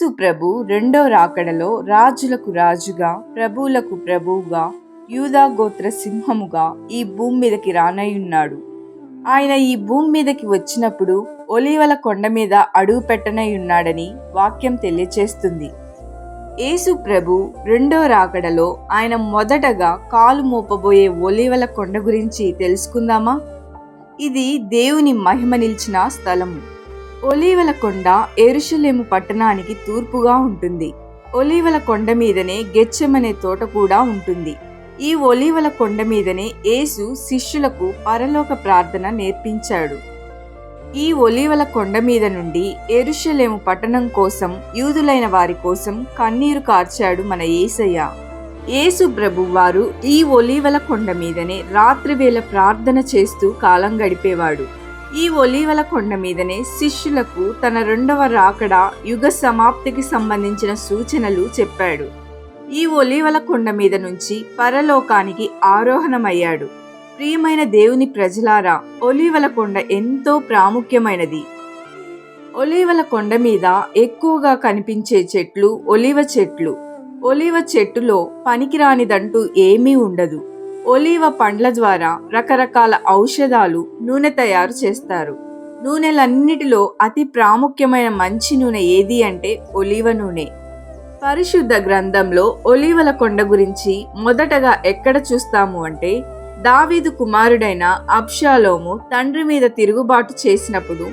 యేసు ప్రభు రెండో రాకడలో రాజులకు రాజుగా ప్రభువులకు ప్రభువుగా యూదా గోత్ర సింహముగా ఈ భూమి మీదకి రానయ్యున్నాడు. ఆయన ఈ భూమి మీదకి వచ్చినప్పుడు ఒలివల కొండ మీద అడుగు పెట్టనయ్యున్నాడని వాక్యం తెలియచేస్తుంది. యేసు ప్రభు రెండో రాకడలో ఆయన మొదటగా కాలు మోపబోయే ఒలివల కొండ గురించి తెలుసుకుందామా? ఇది దేవుని మహిమ నిలిచిన స్థలము. ఒలీవల కొండ ఎరుషలేము పట్టణానికి తూర్పుగా ఉంటుంది. ఒలీవల కొండ మీదనే గెచ్చెమనే తోట కూడా ఉంటుంది. ఈ ఒలీవల కొండ మీదనే యేసు శిష్యులకు పరలోక ప్రార్థన నేర్పించాడు. ఈ ఒలీవల కొండ మీద నుండి ఎరుషలేము పట్టణం కోసం యూదులైన వారి కోసం కన్నీరు కార్చాడు మన ఏసయ్య. యేసు ప్రభు వారు ఈ ఒలీవల కొండ మీదనే రాత్రివేళ ప్రార్థన చేస్తూ కాలం గడిపేవాడు. ఈ ఒలీవల కొండ మీదనే శిష్యులకు తన రెండవ రాకడ యుగ సమాప్తికి సంబంధించిన సూచనలు చెప్పాడు. ఈ ఒలీవల కొండ మీద నుంచి పరలోకానికి ఆరోహణమయ్యాడు. ప్రియమైన దేవుని ప్రజలారా ఒలీవల కొండ ఎంతో ప్రాముఖ్యమైనది. ఒలీవల కొండ మీద ఎక్కువగా కనిపించే చెట్లు ఒలివ చెట్లు. ఒలివ చెట్టులో పనికిరానిదంటూ ఏమీ ఉండదు. ఒలీవ పండ్ల ద్వారా రకరకాల ఔషధాలు నూనె తయారు చేస్తారు. నూనెలన్నిటిలో అతి ప్రాముఖ్యమైన మంచి నూనె ఏది అంటే ఒలీవ నూనె. పరిశుద్ధ గ్రంథంలో ఒలీవల కొండ గురించి మొదటగా ఎక్కడ చూస్తాము అంటే దావీదు కుమారుడైన అబ్షాలోము తండ్రి మీద తిరుగుబాటు చేసినప్పుడు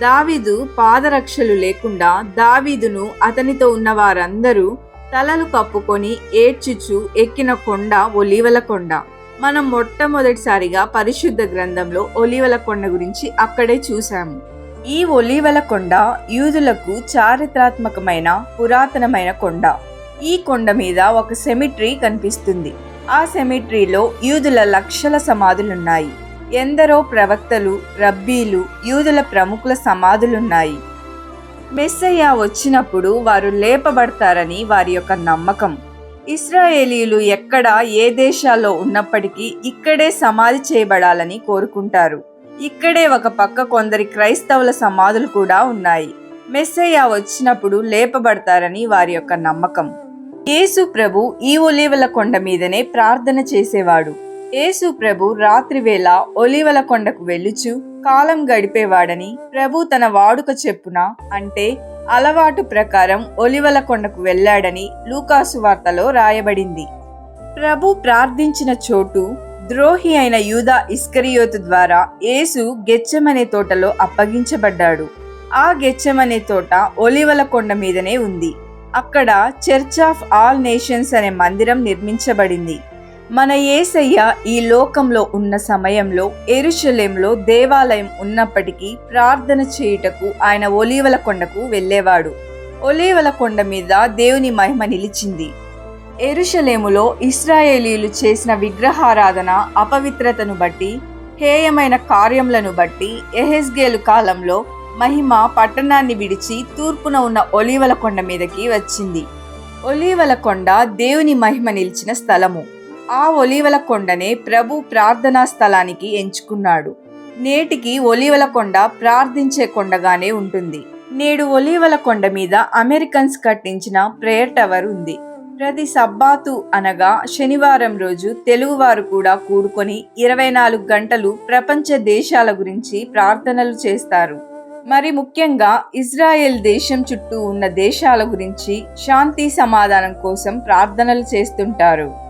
దావీదు పాదరక్షలు లేకుండా దావీదును అతనితో ఉన్న వారందరూ తలలు కప్పుకొని ఏడ్చుచు ఎక్కిన కొండ ఒలీవల కొండ. మనం మొట్టమొదటిసారిగా పరిశుద్ధ గ్రంథంలో ఒలీవల కొండ గురించి అక్కడే చూశాము. ఈ ఒలీవల కొండ యూదులకు చారిత్రాత్మకమైన పురాతనమైన కొండ. ఈ కొండ మీద ఒక సెమిట్రీ కనిపిస్తుంది. ఆ సెమిట్రీలో యూదుల లక్షల సమాధులున్నాయి. ఎందరో ప్రవక్తలు రబ్బీలు యూదుల ప్రముఖుల సమాధులున్నాయి. మెస్సయ్య వచ్చినప్పుడు వారు లేపబడతారని వారి యొక్క నమ్మకం. ఇస్రాయేలీలు ఎక్కడ ఏ దేశాల్లో ఉన్నప్పటికీ ఇక్కడే సమాధి చేయబడాలని కోరుకుంటారు. ఇక్కడే ఒక పక్క కొందరి క్రైస్తవుల సమాధులు కూడా ఉన్నాయి. మెస్సయ్య వచ్చినప్పుడు లేపబడతారని వారి యొక్క నమ్మకం. యేసు ప్రభు ఈ ఒలివల కొండ మీదనే ప్రార్థన చేసేవాడు. యేసు ప్రభు రాత్రివేళ ఒలివల కొండకు వెళ్ళుచు కాలం గడిపేవాడని ప్రభు తన వాడుక చెప్పున? అంటే అలవాటు ప్రకారం ఒలివల కొండకు వెళ్ళాడని లూకాసు వార్తలో రాయబడింది. ప్రభు ప్రార్థించిన చోటు ద్రోహి అయిన యూదా ఇస్కరియోతు ద్వారా యేసు గెచ్చమనే తోటలో అప్పగించబడ్డాడు. ఆ గెచ్చమనే తోట ఒలివల కొండ మీదనే ఉంది. అక్కడ చర్చ్ ఆఫ్ ఆల్ నేషన్స్ అనే మందిరం నిర్మించబడింది. మన యేసయ్య ఈ లోకంలో ఉన్న సమయంలో ఎరుషలేంలో దేవాలయం ఉన్నప్పటికీ ప్రార్థన చేయుటకు ఆయన ఒలీవల కొండకు వెళ్ళేవాడు. ఒలీవల కొండ మీద దేవుని మహిమ నిలిచింది. ఎరుషలేములో ఇస్రాయేలీలు చేసిన విగ్రహారాధన అపవిత్రతను బట్టి హేయమైన కార్యములను బట్టి ఎహెస్గేలు కాలంలో మహిమ పట్టణాన్ని విడిచి తూర్పున ఉన్న ఒలీవల కొండ మీదకి వచ్చింది. ఒలీవల కొండ దేవుని మహిమ నిలిచిన స్థలము. ఆ ఒలీవల కొండనే ప్రభు ప్రార్థనా స్థలానికి ఎంచుకున్నాడు. నేటికి ఒలీవల కొండ ప్రార్థించే కొండగానే ఉంటుంది. నేడు ఒలీవల కొండ మీద అమెరికన్స్ కట్టించిన ప్రేయర్ టవర్ ఉంది. ప్రతి సబ్బాతు అనగా శనివారం రోజు తెలుగువారు కూడా కూడుకొని ఇరవై నాలుగు గంటలు ప్రపంచ దేశాల గురించి ప్రార్థనలు చేస్తారు. మరి ముఖ్యంగా ఇజ్రాయెల్ దేశం చుట్టూ ఉన్న దేశాల గురించి శాంతి సమాధానం కోసం ప్రార్థనలు చేస్తుంటారు.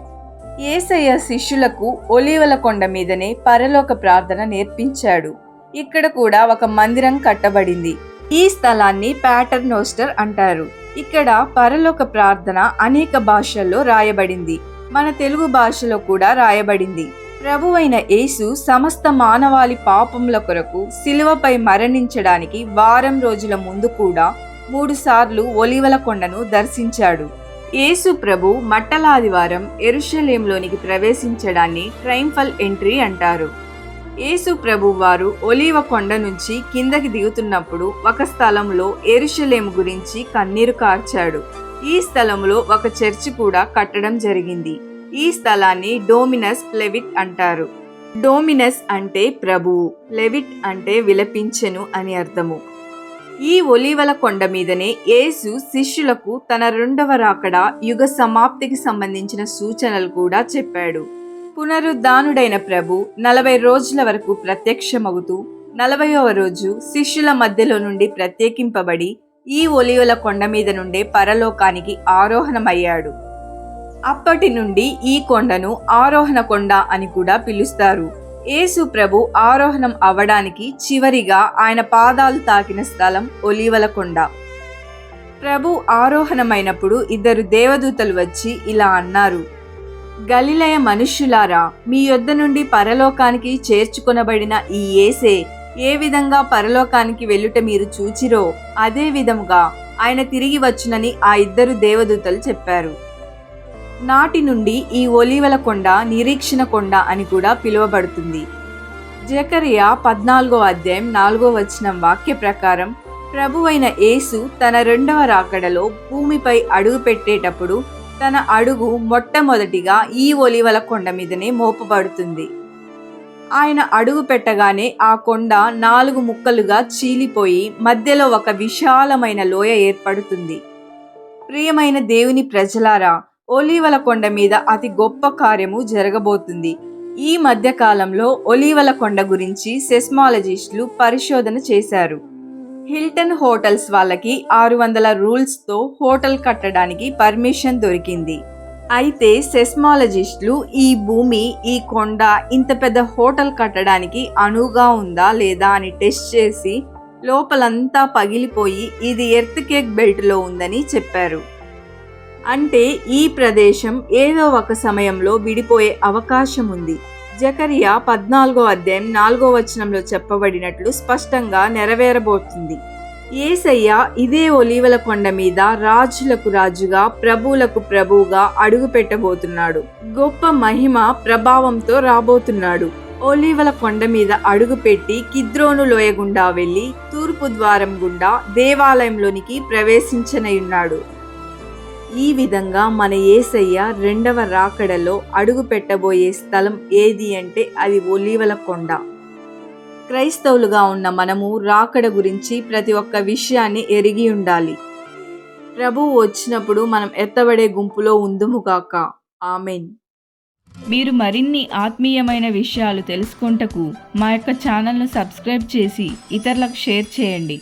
ఏసయ్య శిష్యులకు ఒలీవల కొండ మీదనే పరలోక ప్రార్థన నేర్పించాడు. ఇక్కడ కూడా ఒక మందిరం కట్టబడింది. ఈ స్థలాన్ని ప్యాటర్ నోస్టర్ అంటారు. ఇక్కడ పరలోక ప్రార్థన అనేక భాషల్లో రాయబడింది. మన తెలుగు భాషలో కూడా రాయబడింది. ప్రభువైన యేసు సమస్త మానవాళి పాపముల కొరకు శిలువపై మరణించడానికి వారం రోజుల ముందు కూడా మూడుసార్లు ఒలివల కొండను దర్శించాడు. యేసు ప్రభు మట్టలాదివారం ఎరుషలేంలోనికి ప్రవేశించడాన్ని ట్రైంఫల్ ఎంట్రీ అంటారు. యేసు ప్రభు వారు ఒలీవ కొండ నుంచి కిందకి దిగుతున్నప్పుడు ఒక స్థలంలో ఎరుషలేం గురించి కన్నీరు కార్చాడు. ఈ స్థలంలో ఒక చర్చి కూడా కట్టడం జరిగింది. ఈ స్థలాన్ని డోమినస్ ప్లెవిట్ అంటారు. డోమినస్ అంటే ప్రభువు లెవిట్ అంటే విలపించెను అని అర్థము. ఈ ఒలీవల కొండ మీదనే యేసు శిష్యులకు తన రెండవ రాకడ యుగ సమాప్తికి సంబంధించిన సూచనలు కూడా చెప్పాడు. పునరుద్ధానుడైన ప్రభు నలభై రోజుల వరకు ప్రత్యక్షమవుతూ నలభైవ రోజు శిష్యుల మధ్యలో నుండి ప్రత్యేకింపబడి ఈ ఒలివల కొండ మీద నుండే పరలోకానికి ఆరోహణమయ్యాడు. అప్పటి నుండి ఈ కొండను ఆరోహణ కొండ అని కూడా పిలుస్తారు. యేసు ప్రభు ఆరోహణం అవ్వడానికి చివరిగా ఆయన పాదాలు తాకిన స్థలం ఒలీవల కొండ ప్రభు ఆరోహణమైనప్పుడు ఇద్దరు దేవదూతలు వచ్చి ఇలా అన్నారు గలిలయ మనుష్యులారా మీ యొద్ద నుండి పరలోకానికి చేర్చుకొనబడిన ఈ ఏసే ఏ విధంగా పరలోకానికి వెళ్ళుట మీరు చూచిరో అదే విధముగా ఆయన తిరిగి వచ్చునని ఆ ఇద్దరు దేవదూతలు చెప్పారు. నాటి నుండి ఈ ఒలీవల కొండ నిరీక్షణ కొండ అని కూడా పిలువబడుతుంది. జకరియా పద్నాలుగో అధ్యాయం నాలుగో వచనం వాక్య ప్రకారం ప్రభువైన యేసు తన రెండవ రాకడలో భూమిపై అడుగు పెట్టేటప్పుడు తన అడుగు మొట్టమొదటిగా ఈ ఒలివల కొండ మీదనే మోపబడుతుంది. ఆయన అడుగు పెట్టగానే ఆ కొండ నాలుగు ముక్కలుగా చీలిపోయి మధ్యలో ఒక విశాలమైన లోయ ఏర్పడుతుంది. ప్రియమైన దేవుని ప్రజలారా ఒలీవల కొండ మీద అతి గొప్ప కార్యము జరగబోతుంది. ఈ మధ్య కాలంలో ఒలీవల కొండ గురించి సెస్మాలజిస్టులు పరిశోధన చేశారు. హిల్టన్ హోటల్స్ వాళ్ళకి ఆరు వందల రూల్స్తో హోటల్ కట్టడానికి పర్మిషన్ దొరికింది. అయితే సెస్మాలజిస్టులు ఈ భూమి ఈ కొండ ఇంత పెద్ద హోటల్ కట్టడానికి అనువుగా ఉందా లేదా అని టెస్ట్ చేసి లోపలంతా పగిలిపోయి ఇది ఎర్త్ కేక్ బెల్ట్లో ఉందని చెప్పారు. అంటే ఈ ప్రదేశం ఏదో ఒక సమయంలో విడిపోయే అవకాశం ఉంది జకరియా పద్నాలుగో అధ్యాయం నాలుగో వచనంలో చెప్పబడినట్లు స్పష్టంగా నెరవేరబోతుంది. ఏసయ్య ఇదే ఒలీవల కొండ మీద రాజులకు రాజుగా ప్రభువులకు ప్రభువుగా అడుగు పెట్టబోతున్నాడు. గొప్ప మహిమ ప్రభావంతో రాబోతున్నాడు. ఒలీవల కొండ మీద అడుగుపెట్టి కిద్రోను లోయ గుండా వెళ్ళి తూర్పు ద్వారం గుండా దేవాలయంలోనికి ప్రవేశించనయున్నాడు. ఈ విధంగా మన ఏసయ్య రెండవ రాకడలో అడుగు పెట్టబోయే స్థలం ఏది అంటే అది ఒలీవల కొండ. క్రైస్తవులుగా ఉన్న మనము రాకడ గురించి ప్రతి ఒక్క విషయాన్ని ఎరిగి ఉండాలి. ప్రభువు వచ్చినప్పుడు మనం ఎత్తబడే గుంపులో ఉందుముగాక ఆమెన్. మీరు మరిన్ని ఆత్మీయమైన విషయాలు తెలుసుకుంటకు మా యొక్క ఛానల్ను సబ్స్క్రైబ్ చేసి ఇతరులకు షేర్ చేయండి.